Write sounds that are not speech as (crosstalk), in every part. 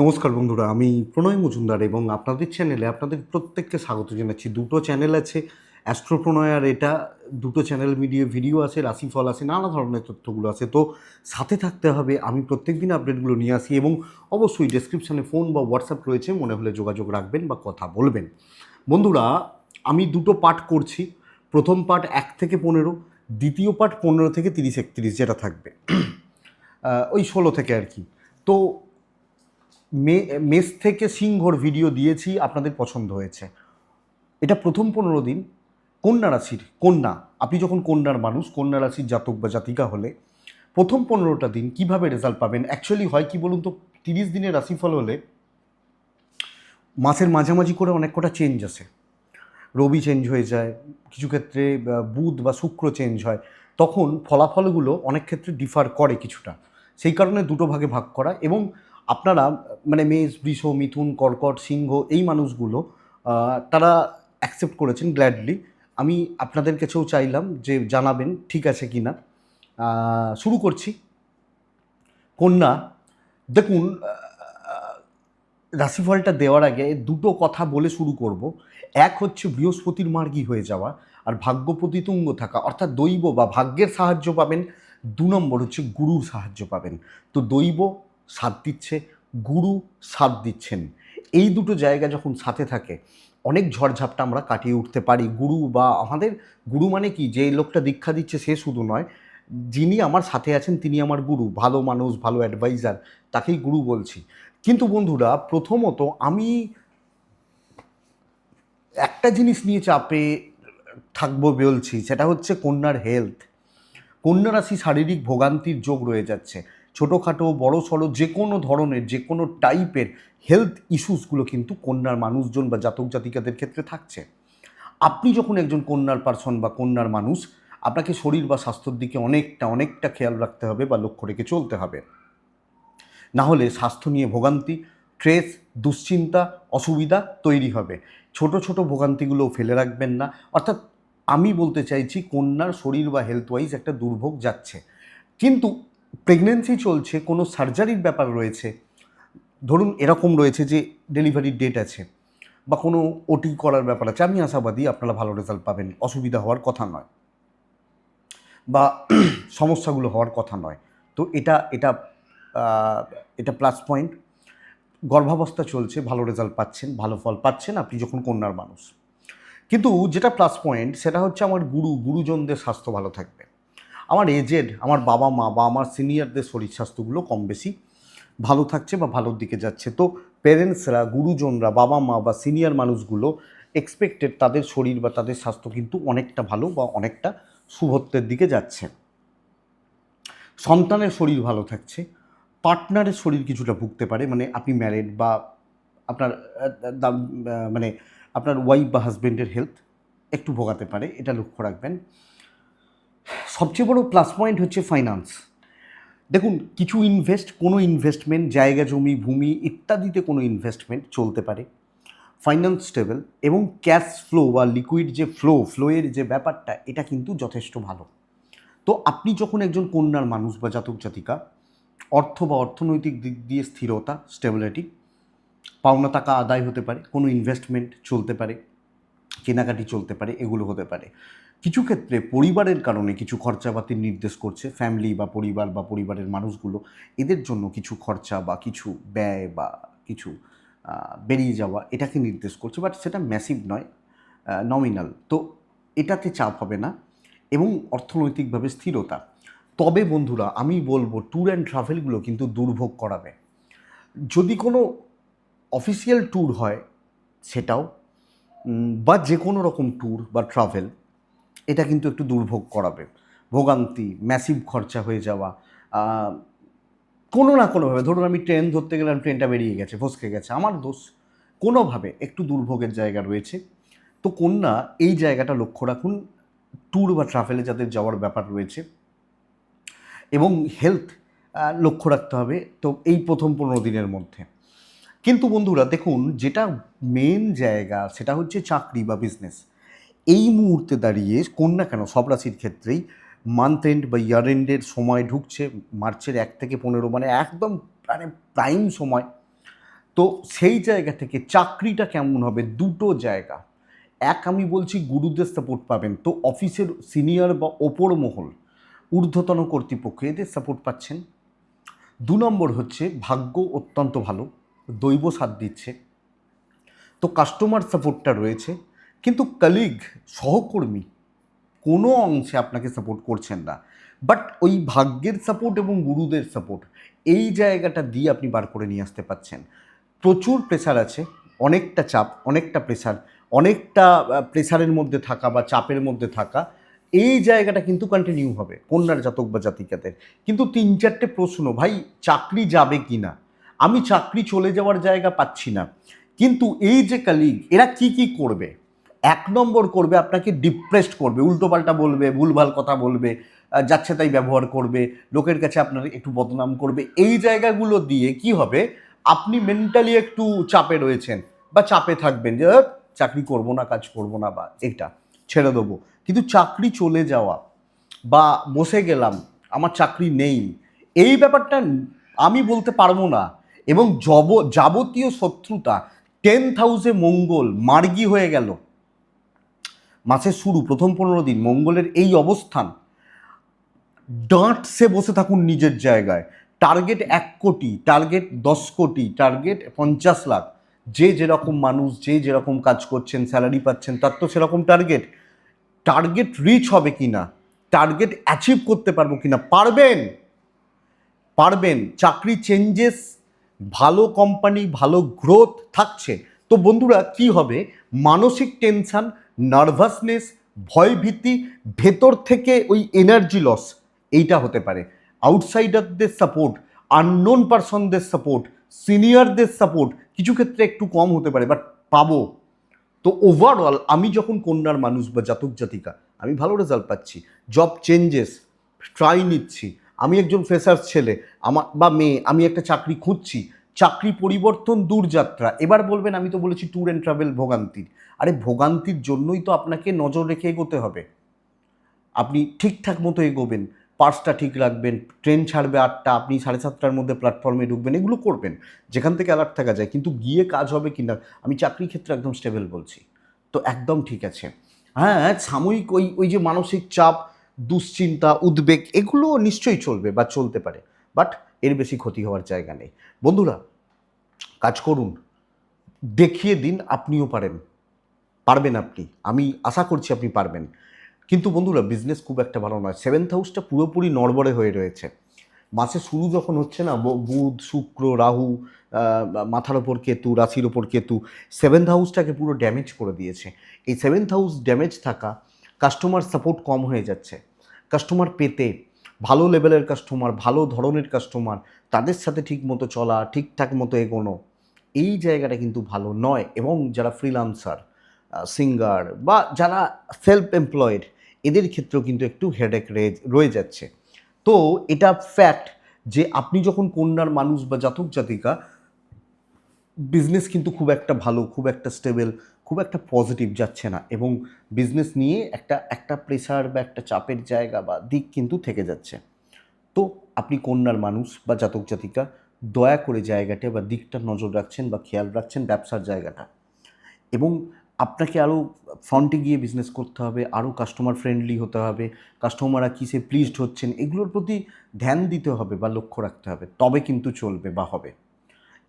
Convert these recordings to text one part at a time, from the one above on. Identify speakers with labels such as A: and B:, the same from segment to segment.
A: নমস্কার বন্ধুরা, আমি প্রণয় মজুমদার এবং আপনাদের চ্যানেলে আপনাদের প্রত্যেককে স্বাগত জানাচ্ছি। দুটো চ্যানেল আছে অ্যাস্ট্রো প্রণয় আর এটা। দুটো চ্যানেল মিডিয়ে ভিডিও আছে, রাশিফল আছে, নানা ধরনের তথ্যগুলো আছে। তো সাথে থাকতে হবে, আমি প্রত্যেক দিন আপডেটগুলো নিয়ে আসি এবং অবশ্যই ডেসক্রিপশানে ফোন বা হোয়াটসঅ্যাপ রয়েছে, মনে হলে যোগাযোগ রাখবেন বা কথা বলবেন। বন্ধুরা, আমি দুটো পার্ট করছি। প্রথম পার্ট এক থেকে পনেরো, দ্বিতীয় পার্ট পনেরো থেকে তিরিশ একত্রিশ যেটা থাকবে। ওই ষোলো থেকে আর কি। তো মেস থেকে সিংহর ভিডিও দিয়েছি, আপনাদের পছন্দ হয়েছে। এটা প্রথম পনেরো দিন, কন্যা রাশির, কন্যা। আপনি যখন কন্যার মানুষ, কন্যা রাশির জাতক বা জাতিকা হলে, প্রথম পনেরোটা দিন কীভাবে রেজাল্ট পাবেন? অ্যাকচুয়ালি হয় কি বলুন তো, তিরিশ দিনের রাশিফল হলে মাসের মাঝামাঝি করে অনেক কটা চেঞ্জ আসে। রবি চেঞ্জ হয়ে যায়, কিছু ক্ষেত্রে বুধ বা শুক্র চেঞ্জ হয়। তখন ফলাফলগুলো অনেক ক্ষেত্রে ডিফার করে কিছুটা। সেই কারণে দুটো ভাগে ভাগ করা এবং আপনারা মানে মেষ বৃষ, মিথুন, কর্কট, সিংহ, এই মানুষগুলো তারা অ্যাকসেপ্ট করেছেন গ্ল্যাডলি আমি আপনাদের কাছেও চাইলাম যে জানাবেন ঠিক আছে কি না শুরু করছি। কন্যা, দেখুন রাশিফলটা দেওয়ার আগে দুটো কথা বলে শুরু করব। এক হচ্ছে বৃহস্পতির মার্গী হয়ে যাওয়া আর ভাগ্য প্রতিতুঙ্গ থাকা, অর্থাৎ দৈব বা ভাগ্যের সাহায্য পাবেন। দু নম্বর হচ্ছে গুরুর সাহায্য পাবেন। তো দৈব সাথ দিচ্ছে, গুরু সাথ দিচ্ছেন। এই দুটো জায়গা যখন সাথে থাকে, অনেক ঝড়ঝাপটা আমরা কাটিয়ে উঠতে পারি। গুরু বা আমাদের, গুরু মানে কি? যে লোকটা দীক্ষা দিচ্ছে সে শুধু নয়, যিনি আমার সাথে আছেন তিনি আমার গুরু। ভালো মানুষ, ভালো অ্যাডভাইজার তাকেই গুরু বলছি। কিন্তু বন্ধুরা, প্রথমত আমি একটা জিনিস নিয়ে চাপে থাকব বলছি, সেটা হচ্ছে কন্যার হেলথ কন্যা রাশি শারীরিক ভোগান্তির যোগ রয়ে যাচ্ছে। ছোটোখাটো, বড় সড়ো, যে কোনো ধরনের, যে কোনো টাইপের হেলথ ইস্যুসগুলো কিন্তু কন্যার মানুষজন বা জাতক জাতিকাদের ক্ষেত্রে থাকছে। আপনি যখন একজন কন্যার পার্সন বা কন্যার মানুষ, আপনাকে শরীর বা স্বাস্থ্যের দিকে অনেকটা অনেকটা খেয়াল রাখতে হবে বা লক্ষ্য রেখে চলতে হবে। না হলে স্বাস্থ্য নিয়ে ভোগান্তি স্ট্রেস দুশ্চিন্তা, অসুবিধা তৈরি হবে। ছোট ছোট ভোগান্তিগুলো ফেলে রাখবেন না। অর্থাৎ আমি বলতে চাইছি, কন্যার শরীর বা হেলথ ওয়াইজ একটা দুর্ভোগ যাচ্ছে। কিন্তু প্রেগনেন্সি চলছে, কোনো সার্জারির ব্যাপার রয়েছে, ধরুন এরকম রয়েছে যে ডেলিভারির ডেট আছে বা কোনো ওটি করার ব্যাপার আছে, আমি আশাবাদী আপনারা ভালো রেজাল্ট পাবেন, অসুবিধা হওয়ার কথা নয় বা (clears throat) সমস্যাগুলো হওয়ার কথা নয়। তো এটা এটা এটা প্লাস পয়েন্ট গর্ভাবস্থা চলছে, ভালো রেজাল্ট পাচ্ছেন, ভালো ফল পাচ্ছেন আপনি যখন কন্যার মানুষ। কিন্তু যেটা প্লাস পয়েন্ট সেটা হচ্ছে আমার গুরু, গুরুজনদের স্বাস্থ্য ভালো থাকবে। আমার এজেড আমার বাবা মা বা আমার সিনিয়রদের শরীর স্বাস্থ্যগুলো কম বেশি ভালো থাকছে বা ভালোর দিকে যাচ্ছে। তো প্যারেন্টসরা গুরুজনরা, বাবা মা বা সিনিয়র মানুষগুলো এক্সপেক্টেড তাদের শরীর বা তাদের স্বাস্থ্য কিন্তু অনেকটা ভালো বা অনেকটা শুভত্বের দিকে যাচ্ছে। সন্তানের শরীর ভালো থাকছে পার্টনারের শরীর কিছুটা ভুগতে পারে মানে আপনি ম্যারেড বা আপনার মানে আপনার ওয়াইফ বা হাজব্যান্ডের হেলথ একটু ভোগাতে পারে, এটা লক্ষ্য রাখবেন। সবচেয়ে বড় প্লাস পয়েন্ট হচ্ছে ফাইন্যান্স দেখুন, কিছু ইনভেস্ট কোনো ইনভেস্টমেন্ট জায়গা, জমি, ভূমি ইত্যাদিতে কোনো ইনভেস্টমেন্ট চলতে পারে। ফাইন্যান্স স্টেবল এবং ক্যাশ ফ্লো বা লিকুইড যে ফ্লো ফ্লোয়ের যে ব্যাপারটা, এটা কিন্তু যথেষ্ট ভালো। তো আপনি যখন একজন কন্যার মানুষ বা জাতক, জাতিকা, অর্থ বা অর্থনৈতিক দিক দিয়ে স্থিরতা স্টেবিলিটি পাওনা টাকা আদায় হতে পারে, কোনো ইনভেস্টমেন্ট চলতে পারে, কেনাকাটি চলতে পারে, এগুলো হতে পারে। কিছু ক্ষেত্রে পরিবারের কারণে কিছু খরচাপাতির নির্দেশ করছে ফ্যামিলি বা পরিবার বা পরিবারের মানুষগুলো, এদের জন্য কিছু খরচা বা কিছু ব্যয় বা কিছু বেরিয়ে যাওয়া এটাকে নির্দেশ করছে বাট সেটা ম্যাসিভ নয় নমিনাল তো এটাতে চাপ হবে না এবং অর্থনৈতিকভাবে স্থিরতা। তবে বন্ধুরা, আমি বলব ট্যুর অ্যান্ড ট্রাভেলগুলো কিন্তু দুর্ভোগ করাবে। যদি কোনো অফিসিয়াল ট্যুর হয়, সেটাও বা যে কোনো রকম ট্যুর বা ট্রাভেল এটা কিন্তু একটু দুর্ভোগ করাবে। ভোগান্তি ম্যাসিভ খরচা হয়ে যাওয়া কোনো না কোনোভাবে, ধরুন আমি ট্রেন ধরতে গেলাম ট্রেনটা বেরিয়ে গেছে, ফসকে গেছে, আমার দোষ কোনোভাবে একটু দুর্ভোগের জায়গা রয়েছে। তো কন্যা, এই জায়গাটা লক্ষ্য রাখুন ট্যুর বা ট্রাভেলে যাদের যাওয়ার ব্যাপার রয়েছে। এবং হেলথ লক্ষ্য রাখতে হবে, তো এই প্রথম পনেরো দিনের মধ্যে। কিন্তু বন্ধুরা, দেখুন, যেটা মেন জায়গা, সেটা হচ্ছে চাকরি বা বিজনেস এই মুহূর্তে দাঁড়িয়ে কোন না কেন? সব রাশির ক্ষেত্রেই মান্থ এন্ড বা ইয়ার এন্ডের সময় ঢুকছে, মার্চের এক থেকে পনেরো মানে একদম মানে প্রাইম সময়। তো সেই জায়গা থেকে চাকরিটা কেমন হবে? দুটো জায়গা। এক আমি বলছি গুরুদের সাপোর্ট পাবেন। তো অফিসের সিনিয়র বা ওপর মহল ঊর্ধ্বতন কর্তৃপক্ষ এদের সাপোর্ট পাচ্ছেন। দু নম্বর হচ্ছে ভাগ্য অত্যন্ত ভালো, দৈব সাথ দিচ্ছে। তো কাস্টমার সাপোর্টটা রয়েছে। কিন্তু কলিগ সহকর্মী, কোনো অংশে আপনাকে সাপোর্ট করছেন না। বাট ওই ভাগ্যের সাপোর্ট এবং গুরুদের সাপোর্ট এই জায়গাটা দিয়ে আপনি বার করে নিয়ে আসতে পারছেন। প্রচুর প্রেশার আছে, অনেকটা চাপ, অনেকটা প্রেশার অনেকটা প্রেশারের মধ্যে থাকা বা চাপের মধ্যে থাকা, এই জায়গাটা কিন্তু কন্টিনিউ হবে, কন্যার জাতক বা জাতিকাদের। কিন্তু তিন চারটে প্রশ্ন, ভাই, চাকরি যাবে কি না? আমি চাকরি চলে যাওয়ার জায়গা পাচ্ছি না। কিন্তু এই যে কালিগ এরা কি কি করবে? এক নম্বর করবে, আপনাকে ডিপ্রেসড করবে, উল্টোপাল্টা বলবে, ভুলভাল কথা বলবে যাচ্ছে তাই ব্যবহার করবে, লোকের কাছে আপনার একটু বদনাম করবে। এই জায়গাগুলো দিয়ে কি হবে? আপনি মেন্টালি একটু চাপে রয়েছেন বা চাপে থাকবেন যে চাকরি করব না, কাজ করব না বা এটা, ছেড়ে দেবো। কিন্তু চাকরি চলে যাওয়া বা বসে গেলাম, আমার চাকরি নেই, এই ব্যাপারটা আমি বলতে পারব না। এবং যাবতীয় শত্রুতা টেন হাউসে মঙ্গল, মার্গি হয়ে গেল। মাসের শুরু, প্রথম পনেরো দিন, মঙ্গলের এই অবস্থান, ডাঁট সে বসে থাকুন নিজের জায়গায়। টার্গেট এক কোটি, টার্গেট দশ কোটি, টার্গেট পঞ্চাশ লাখ। যে যেরকম মানুষ, যে যেরকম কাজ করছেন, স্যালারি পাচ্ছেন, তার তো সেরকম টার্গেট। টার্গেট রিচ হবে কি না টার্গেট অ্যাচিভ করতে পারব কি না পারবেন। পারবেন। চাকরি চেঞ্জেস ভালো কোম্পানি ভালো গ্রোথ থাকছে। তো বন্ধুরা, কি হবে? মানসিক টেনশন নার্ভাসনেস, ভয়ভীতি, ভেতর থেকে ওই এনার্জি লস এইটা হতে পারে। আউটসাইডারদের সাপোর্ট আননোন পারসনদের সাপোর্ট সিনিয়রদের সাপোর্ট কিছু ক্ষেত্রে একটু কম হতে পারে বাট পাবো। তো ওভারঅল আমি যখন কন্যার মানুষ বা জাতক জাতিকা, আমি ভালো রেজাল্ট পাচ্ছি। জব চেঞ্জেস ট্রাই নিচ্ছি। আমি একজন ফ্রেশার ছেলে, আমার বা মেয়ে, আমি একটা চাকরি খুঁজছি। চাকরি পরিবর্তন দূরযাত্রা। এবার বলবেন, আমি তো বলেছি ট্যুর অ্যান্ড ট্রাভেল ভোগান্তির। আরে ভোগান্তির জন্যই তো আপনাকে নজর রেখে এগোতে হবে। আপনি ঠিকঠাক মতো এগোবেন, পার্সটা ঠিক রাখবেন, ট্রেন ছাড়বে আটটা, আপনি সাড়ে সাতটার মধ্যে প্ল্যাটফর্মে ঢুকবেন, এগুলো করবেন, যেখান থেকে অ্যালার্ট থাকা যায়, কিন্তু গিয়ে কাজ হবে কি না, আমি চাকরি ক্ষেত্রে একদম স্টেবল বলছি। তো একদম ঠিক আছে। হ্যাঁ সাময়িক ওই ওই যে মানসিক চাপ, দুশ্চিন্তা, উদ্বেগ, এগুলো নিশ্চয়ই চলবে বা চলতে পারে বাট এর বেশি ক্ষতি হওয়ার জায়গা নেই। বন্ধুরা, কাজ করুন, দেখিয়ে দিন, আপনিও পারেন। পারবেন আপনি। আমি আশা করছি আপনি পারবেন। কিন্তু বন্ধুরা বিজনেস খুব একটা ভালো নয়। সেভেন্থ হাউসটা পুরোপুরি নড়বড়ে হয়ে রয়েছে। মাসে শুরু যখন হচ্ছে না বুধ, শুক্র, রাহু মাথার ওপর কেতু, রাশির ওপর কেতু সেভেন্থ হাউসটাকে পুরো ড্যামেজ করে দিয়েছে। এই সেভেন্থ হাউস ড্যামেজ থাকা কাস্টমার সাপোর্ট কম হয়ে যাচ্ছে। কাস্টমার পেতে ভালো লেভেলের কাস্টমার ভালো ধরনের কাস্টমার তাদের সাথে ঠিক মতো চলা, ঠিকঠাক মতো এগোনো, এই জায়গাটা কিন্তু ভালো নয়। এবং যারা ফ্রিলান্সার সিঙ্গার বা যারা সেলফ এমপ্লয়েড এদের ক্ষেত্রেও কিন্তু একটু হেডেক রয়ে যাচ্ছে। তো এটা ফ্যাক্ট যে আপনি যখন কন্যার মানুষ বা জাতক জাতিকা বিজনেস কিন্তু খুব একটা ভালো, খুব একটা স্টেবল খুব একটা পজিটিভ যাচ্ছে না এবং বিজনেস নিয়ে একটা একটা প্রেশার বা একটা চাপের জায়গা বা দিক কিন্তু থেকে যাচ্ছে। তো আপনি কন্যার মানুষ বা জাতক জাতিকা, দয়া করে জায়গাটা বা দিকটা নজর রাখছেন বা খেয়াল রাখছেন ব্যবসার জায়গাটা। এবং আপনাকে আরও ফ্রন্টে গিয়ে বিজনেস করতে হবে, আরও কাস্টমার ফ্রেন্ডলি হতে হবে কাস্টমাররা কিসে প্লিজড হচ্ছেন, এগুলোর প্রতি ধ্যান দিতে হবে বা লক্ষ্য রাখতে হবে, তবে কিন্তু চলবে বা হবে।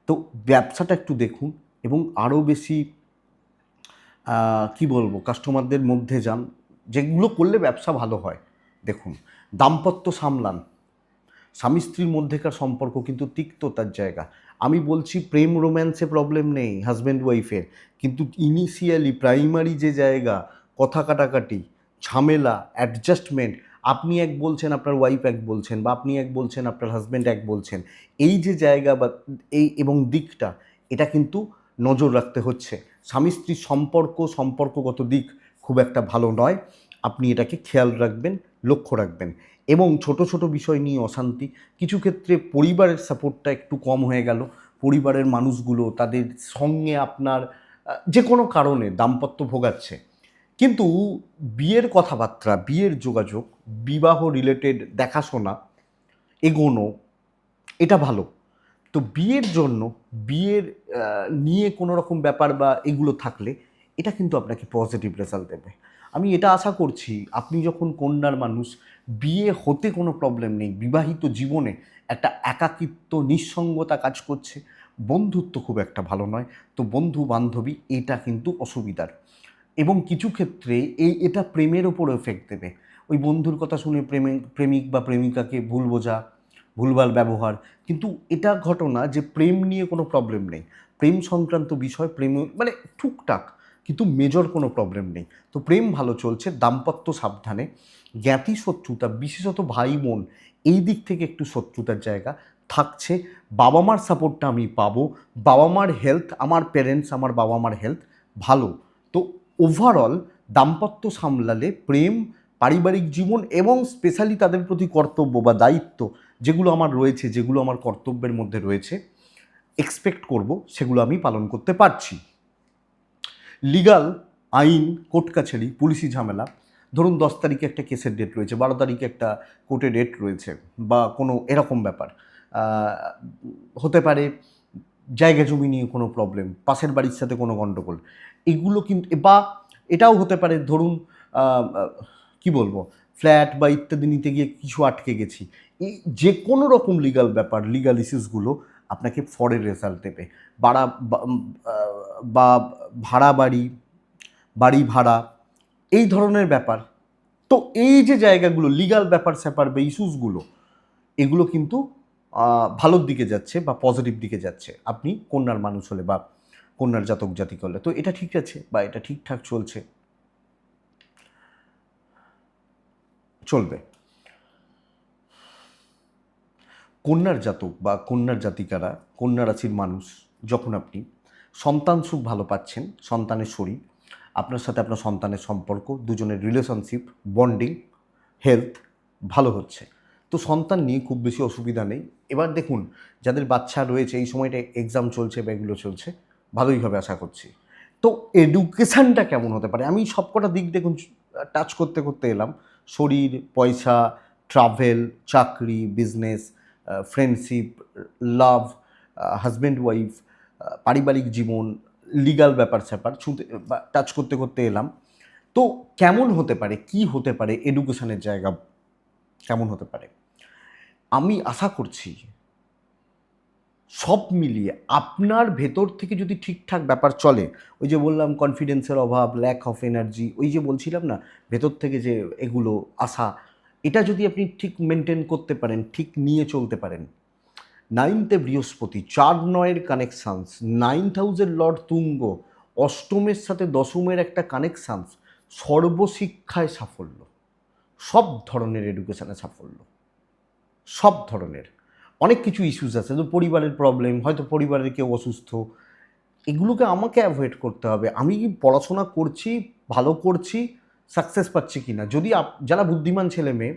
A: তো ব্যবসাটা একটু দেখুন এবং আরও বেশি কি বলব কাস্টমারদের মধ্যে যান, যেগুলো করলে ব্যবসা ভালো হয়। দেখুন, দাম্পত্য সামলান স্বামী স্ত্রীর মধ্যেকার সম্পর্ক কিন্তু তিক্ততার জায়গা। আমি বলছি প্রেম রোম্যান্সে প্রবলেম নেই হাজব্যান্ড ওয়াইফের কিন্তু ইনিশিয়ালি প্রাইমারি যে জায়গা, কথা কাটাকাটি, ঝামেলা অ্যাডজাস্টমেন্ট আপনি এক বলছেন আপনার ওয়াইফ এক বলছেন বা আপনি এক বলছেন আপনার হাজব্যান্ড এক বলছেন, এই যে জায়গা বা এই এবং দিকটা, এটা কিন্তু নজর রাখতে হচ্ছে। স্বামী স্ত্রীর সম্পর্ক, সম্পর্কগত দিক খুব একটা ভালো নয়। আপনি এটাকে খেয়াল রাখবেন, লক্ষ্য রাখবেন। এবং ছোট ছোট বিষয় নিয়ে অশান্তি। কিছু ক্ষেত্রে পরিবারের সাপোর্টটা একটু কম হয়ে গেল। পরিবারের মানুষগুলো তাদের সঙ্গে আপনার যে কোনো কারণে দাম্পত্য ভোগাচ্ছে। কিন্তু বিয়ের কথাবার্তা, বিয়ের যোগাযোগ, বিবাহ রিলেটেড দেখাশোনা, এগোনো, এটা ভালো। তো বিয়ের জন্য, বিয়ের নিয়ে কোনো রকম ব্যাপার বা এগুলো থাকলে এটা কিন্তু আপনাকে পজিটিভ রেজাল্ট দেবে। আমি এটা আশা করছি, আপনি যখন কন্যার মানুষ, বিয়ে হতে কোনো প্রবলেম নেই, বিবাহিত জীবনে একটা একাকিত্ব, নিঃসঙ্গতা কাজ করছে, বন্ধুত্ব খুব একটা ভালো নয়। তো বন্ধু বান্ধবী এটা কিন্তু অসুবিধার। এবং কিছু ক্ষেত্রে এই এটা প্রেমের ওপর এফেক্ট দেবে। ওই বন্ধুর কথা শুনে প্রেমে, প্রেমিক বা প্রেমিকাকে ভুল বোঝা, ভুলভাল ব্যবহার, কিন্তু এটা ঘটনা যে প্রেম নিয়ে কোনো প্রবলেম নেই। প্রেম সংক্রান্ত বিষয়, প্রেম মানে টুকটাক। কিন্তু মেজর কোনো প্রবলেম নেই। তো প্রেম ভালো চলছে, দাম্পত্য সাবধানে। জ্ঞাতি শত্রুতা, বিশেষত ভাই বোন, এই দিক থেকে একটু শত্রুতার জায়গা থাকছে। বাবা মার সাপোর্টটা আমি পাবো। বাবা মার হেলথ আমার প্যারেন্টস আমার বাবা মার হেলথ ভালো। তো ওভারঅল দাম্পত্য সামলালে প্রেম, পারিবারিক জীবন এবং স্পেশালি তাদের প্রতি কর্তব্য বা দায়িত্ব যেগুলো আমার রয়েছে, যেগুলো আমার কর্তব্যের মধ্যে রয়েছে এক্সপেক্ট করব, সেগুলো আমি পালন করতে পারছি। লিগাল আইন, কোর্ট কাছারি, পুলিশি ঝামেলা। ধরুন দশ তারিখে একটা কেসের ডেট রয়েছে, বারো তারিখে একটা কোর্টে ডেট রয়েছে, বা কোনো এরকম ব্যাপার। হতে পারে জায়গা জমি নিয়ে কোনো প্রবলেম পাশের বাড়ির সাথে কোনো গণ্ডগোল এগুলো কিন্তু বা এটাও হতে পারে, ধরুন কি বলব ফ্ল্যাট বা ইত্যাদি নিতে গিয়ে কিছু আটকে গেছি। এই যে কোনো রকম লিগাল ব্যাপার লিগাল ইস্যুসগুলো আপনাকে ফরের রেজাল্ট দেবে। বাড়া, বা- ভাড়া বাড়ি বাড়ি ভাড়া, এই ধরনের ব্যাপার। তো এই যে জায়গাগুলো লিগাল ব্যাপার স্যাপার বা ইস্যুসগুলো এগুলো কিন্তু ভালোর দিকে যাচ্ছে বা পজিটিভ দিকে যাচ্ছে। আপনি কন্যার মানুষ হলে বা কন্যার জাতক জাতিক হলে। তো এটা ঠিক আছে বা এটা ঠিকঠাক চলছে? চলবে। কন্যার জাতক বা কন্যার জাতিকারা কন্যা রাশির মানুষ, যখন আপনি সন্তান সুখ ভালো পাচ্ছেন, সন্তানের শরীর, আপনার সাথে আপনার সন্তানের সম্পর্ক, দুজনের রিলেশনশিপ বন্ডিং হেলথ ভালো হচ্ছে। তো সন্তান নিয়ে খুব বেশি অসুবিধা নেই। এবার দেখুন, যাদের বাচ্চা রয়েছে, এই সময়টা এক্সাম চলছে বা এগুলো চলছে, ভালোই হবে আশা করছি। তো এডুকেশানটা কেমন হতে পারে? আমি সবকটা দিক দেখুন টাচ করতে করতে এলাম। শরীর, পয়সা ট্রাভেল চাকরি business friendship love husband wife পারিবারিক জীবন লিগাল ব্যাপার, স্যাপার, ছুঁতে টাচ করতে করতে এলাম। তো কেমন হতে পারে? কি হতে পারে? এডুকেশনের জায়গা কেমন হতে পারে? আমি আশা করছি সব মিলিয়ে আপনার ভেতর থেকে যদি ঠিকঠাক ব্যাপার চলে, ওই যে বললাম কনফিডেন্সের অভাব ল্যাক অফ এনার্জি ওই যে বলছিলাম না, ভেতর থেকে যে এগুলো আশা এটা যদি আপনি ঠিক মেনটেন করতে পারেন, ঠিক নিয়ে চলতে পারেন নাইনথে বৃহস্পতি, চার নয়ের কানেকশানস নাইন্থ হাউসের লর্ড তুঙ্গ, অষ্টমের সাথে দশমের একটা কানেকশানস সর্বশিক্ষায় সাফল্য। সব ধরনের এডুকেশানে সাফল্য। সব ধরনের। অনেক কিছু ইস্যুস আছে তো পরিবারের প্রবলেম হয়তো পরিবারের কেউ অসুস্থ। এগুলোকে আমাকে অ্যাভয়েড করতে হবে। আমি পড়াশোনা করছি, ভালো করছি সাকসেস পাচ্ছি কি না যদি যারা বুদ্ধিমান ছেলে মেয়ে,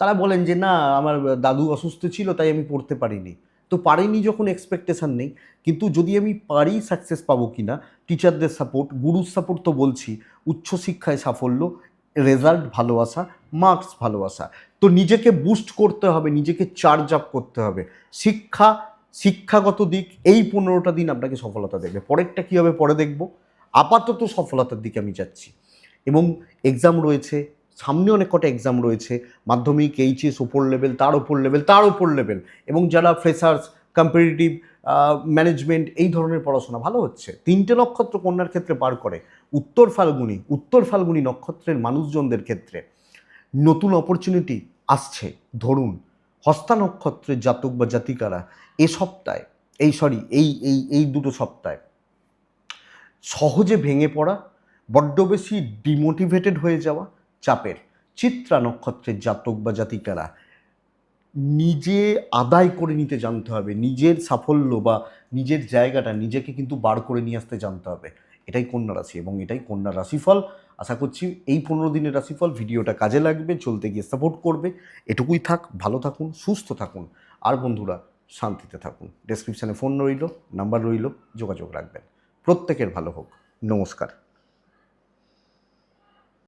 A: তারা বলেন যে, না, আমার দাদু অসুস্থ ছিল, তাই আমি পড়তে পারিনি। তো পারিনি যখন এক্সপেকটেশন নেই, কিন্তু যদি আমি পারি সাকসেস পাবো কি না টিচারদের সাপোর্ট গুরুর সাপোর্ট তো বলছি উচ্চশিক্ষায় সাফল্য রেজাল্ট ভালো আসা মার্কস ভালো আসা। তো নিজেকে বুস্ট করতে হবে, নিজেকে চার্জ আপ করতে হবে। শিক্ষা, শিক্ষাগত দিক, এই পনেরোটা দিন আপনাকে সফলতা দেবে। পরেরটা কী হবে পরে দেখব? আপাতত সফলতার দিকে আমি যাচ্ছি। এবং এক্সাম রয়েছে, সামনে অনেক কটা এক্সাম রয়েছে, মাধ্যমিক এইচএস ওপর লেভেল তার ওপর লেভেল তার ওপর লেভেল এবং যারা ফ্রেশার্স কম্পিটিটিভ ম্যানেজমেন্ট এই ধরনের পড়াশোনা ভালো হচ্ছে। তিনটে নক্ষত্র কন্যার ক্ষেত্রে পার করে, উত্তর ফাল্গুনি উত্তর ফাল্গুনি নক্ষত্রের মানুষজনদের ক্ষেত্রে নতুন অপরচুনিটি আসছে। ধরুন, হস্তা নক্ষত্রের জাতক বা জাতিকারা এ সপ্তাহে, এই সরি এই এই এই দুটো সপ্তাহে সহজে ভেঙে পড়া বড্ড বেশি ডিমোটিভেটেড হয়ে যাওয়া চাপের চিত্রা নক্ষত্রের জাতক বা জাতিকারা নিজে আদায় করে নিতে জানতে হবে, নিজের সাফল্য বা নিজের জায়গাটা নিজেকে কিন্তু বার করে নিয়ে আসতে জানতে হবে। এটাই কন্যা রাশি এবং এটাই কন্যা রাশিফল। আশা করছি এই পনেরো দিনের রাশিফল ভিডিওটা কাজে লাগবে, চলতে গিয়ে সাপোর্ট করবে। এটুকুই থাক, ভালো থাকুন, সুস্থ থাকুন। আর বন্ধুরা, শান্তিতে থাকুন। ডেসক্রিপশানে ফোন রইল নাম্বার রইল, যোগাযোগ রাখবেন। প্রত্যেকের ভালো হোক। নমস্কার।